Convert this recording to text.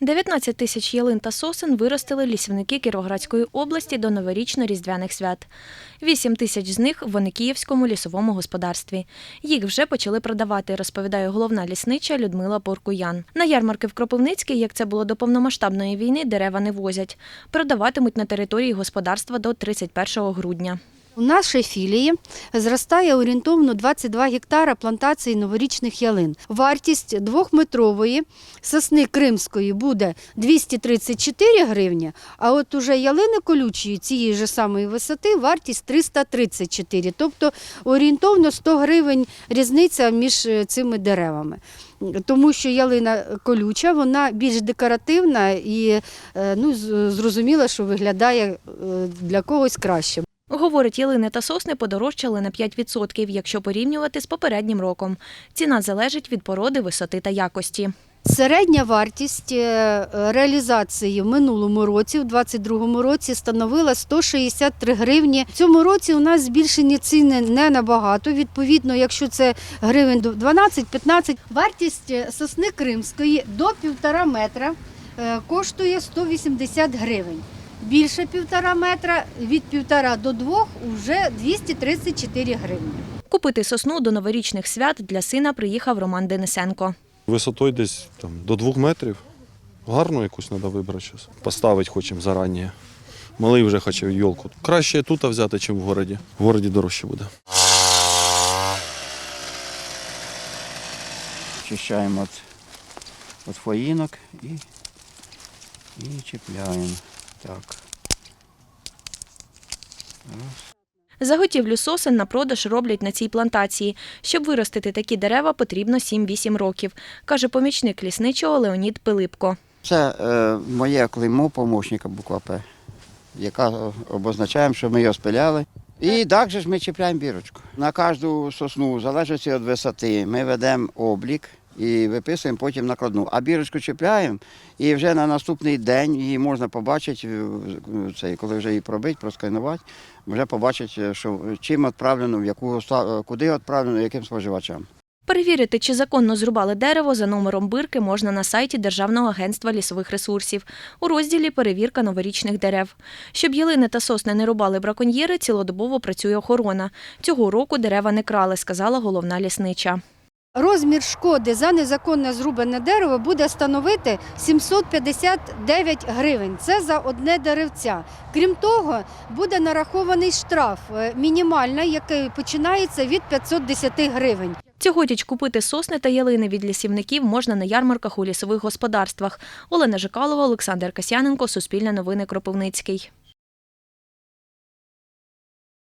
19 тисяч ялин та сосен виростили лісівники Кіровоградської області до новорічно-різдвяних свят. 8 тисяч з них в Оникіївському лісовому господарстві. Їх вже почали продавати, розповідає головна ліснича Людмила Поркуян. На ярмарки в Кропивницький, як це було до повномасштабної війни, дерева не возять. Продаватимуть на території господарства до 31 грудня. У нашій філії зростає орієнтовно 22 гектара плантації новорічних ялин. Вартість двохметрової сосни кримської буде 234 гривні, а от уже ялини колючої цієї ж самої висоти вартість 334, тобто орієнтовно 100 гривень різниця між е, цими деревами. Тому що ялина колюча, вона більш декоративна і е, ну, зрозуміло, що виглядає е, для когось краще. Говорить, ялини та сосни подорожчали на 5%, якщо порівнювати з попереднім роком. Ціна залежить від породи, висоти та якості. Середня вартість е, реалізації в минулому році, в 2022 році, становила 163 гривні. В цьому році у нас збільшені ціни не набагато. Відповідно, якщо це гривень до 12-15, вартість е, сосни кримської до півтора метра е, коштує 180 гривень. Більше півтора метра від півтора до двох вже 234 гривні. Купити сосну до новорічних свят для сина приїхав Роман Денисенко. Висотою десь там, до двох метрів. Гарну якусь треба вибрати зараз. Поставити хочемо зарані. Малий вже хоче йолку. Краще тут взяти, ніж в городі. В городі дорожче буде. Очищаємо від, від хвоїнок і, і чіпляємо. Так. Заготівлю сосен на продаж роблять на цій плантації. Щоб виростити такі дерева, потрібно 7-8 років, каже помічник лісничого Леонід Пилипко. Це е, моє клеймо помощника буква П, яка е, обозначає, що ми його спиляли. І також ми чіпляємо бірочку. На кожну сосну, в залежності від висоти, ми ведемо облік і виписуємо потім накладну. А бірочку чіпляємо, і вже на наступний день її можна побачити, це, коли вже її пробити, просканувати, вже побачити, що чим відправлено, в яку, куди відправлено, яким споживачам. Перевірити, чи законно зрубали дерево за номером бирки можна на сайті Державного агентства лісових ресурсів у розділі Перевірка новорічних дерев. Щоб ялини та сосни не рубали браконьєри, цілодобово працює охорона. Цього року дерева не крали, сказала головна ліснича. Розмір шкоди за незаконне зрубане дерево буде становити 759 гривень. Це за одне деревця. Крім того, буде нарахований штраф е, мінімальний, який починається від 510 гривень. Цьогоріч купити сосни та ялини від лісівників можна на ярмарках у лісових господарствах. Олена Жикалова, Олександр Касяненко, Суспільне новини Кропивницький.